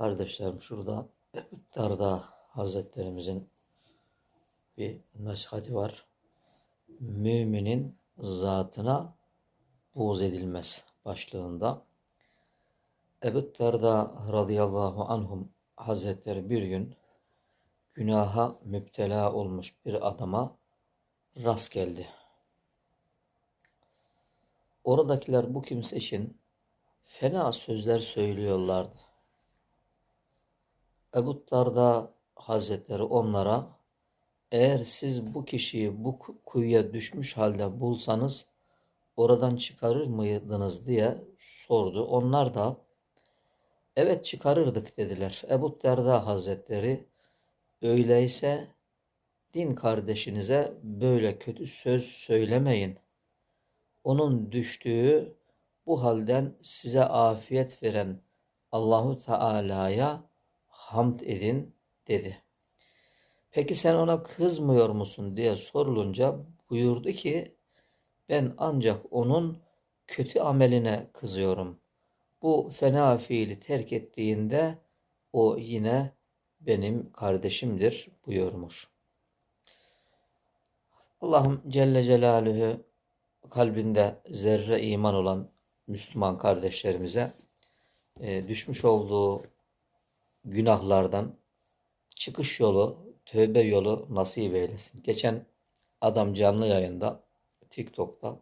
Kardeşlerim şurada Darda Hazretlerimizin bir nasihati var. Müminin zatına buğz edilmez başlığında. Ebu Darda radıyallahu anhum Hazretleri bir gün günaha müptela olmuş bir adama rast geldi. Oradakiler bu kimse için fena sözler söylüyorlardı. Ebu Darda Hazretleri onlara eğer siz bu kişiyi bu kuyuya düşmüş halde bulsanız oradan çıkarır mıydınız diye sordu. Onlar da evet çıkarırdık dediler. Ebu Darda Hazretleri öyleyse din kardeşinize böyle kötü söz söylemeyin. Onun düştüğü bu halden size afiyet veren Allahu Teala'ya hamd edin dedi. Peki sen ona kızmıyor musun diye sorulunca buyurdu ki ben ancak onun kötü ameline kızıyorum. Bu fena fiili terk ettiğinde o yine benim kardeşimdir buyurmuş. Allah'ım Celle Celaluhu kalbinde zerre iman olan Müslüman kardeşlerimize e, düşmüş olduğu günahlardan çıkış yolu, tövbe yolu nasip eylesin. Geçen adam canlı yayında TikTok'ta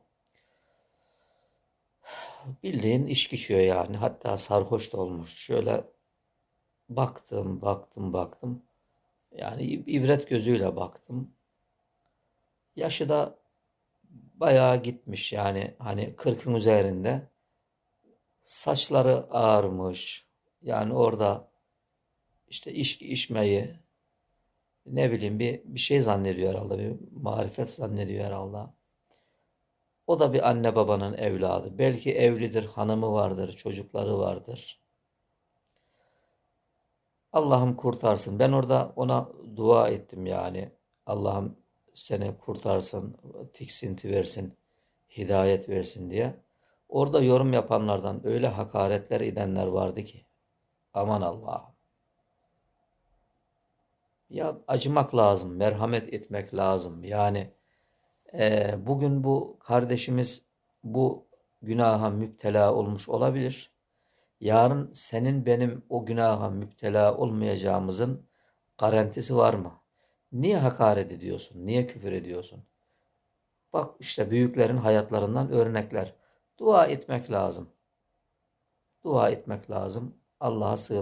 bildiğin içki içiyor yani. Hatta sarhoş da olmuş. Şöyle baktım, baktım, baktım. Yani ibret gözüyle baktım. Yaşı da bayağı gitmiş yani hani 40'ın üzerinde. Saçları ağarmış. Yani orada işte içki içmeyi ne bileyim bir, bir şey zannediyor herhalde. Bir marifet zannediyor herhalde. O da bir anne babanın evladı. Belki evlidir, hanımı vardır, çocukları vardır. Allah'ım kurtarsın. Ben orada ona dua ettim yani. Allah'ım seni kurtarsın, tiksinti versin, hidayet versin diye. Orada yorum yapanlardan öyle hakaretler edenler vardı ki. Aman Allah'ım. Ya acımak lazım, merhamet etmek lazım. Yani e, bugün bu kardeşimiz bu günaha müptela olmuş olabilir. Yarın senin benim o günaha müptela olmayacağımızın garantisi var mı? Niye hakaret ediyorsun? Niye küfür ediyorsun? Bak işte büyüklerin hayatlarından örnekler. Dua etmek lazım. Dua etmek lazım. Allah'a sığın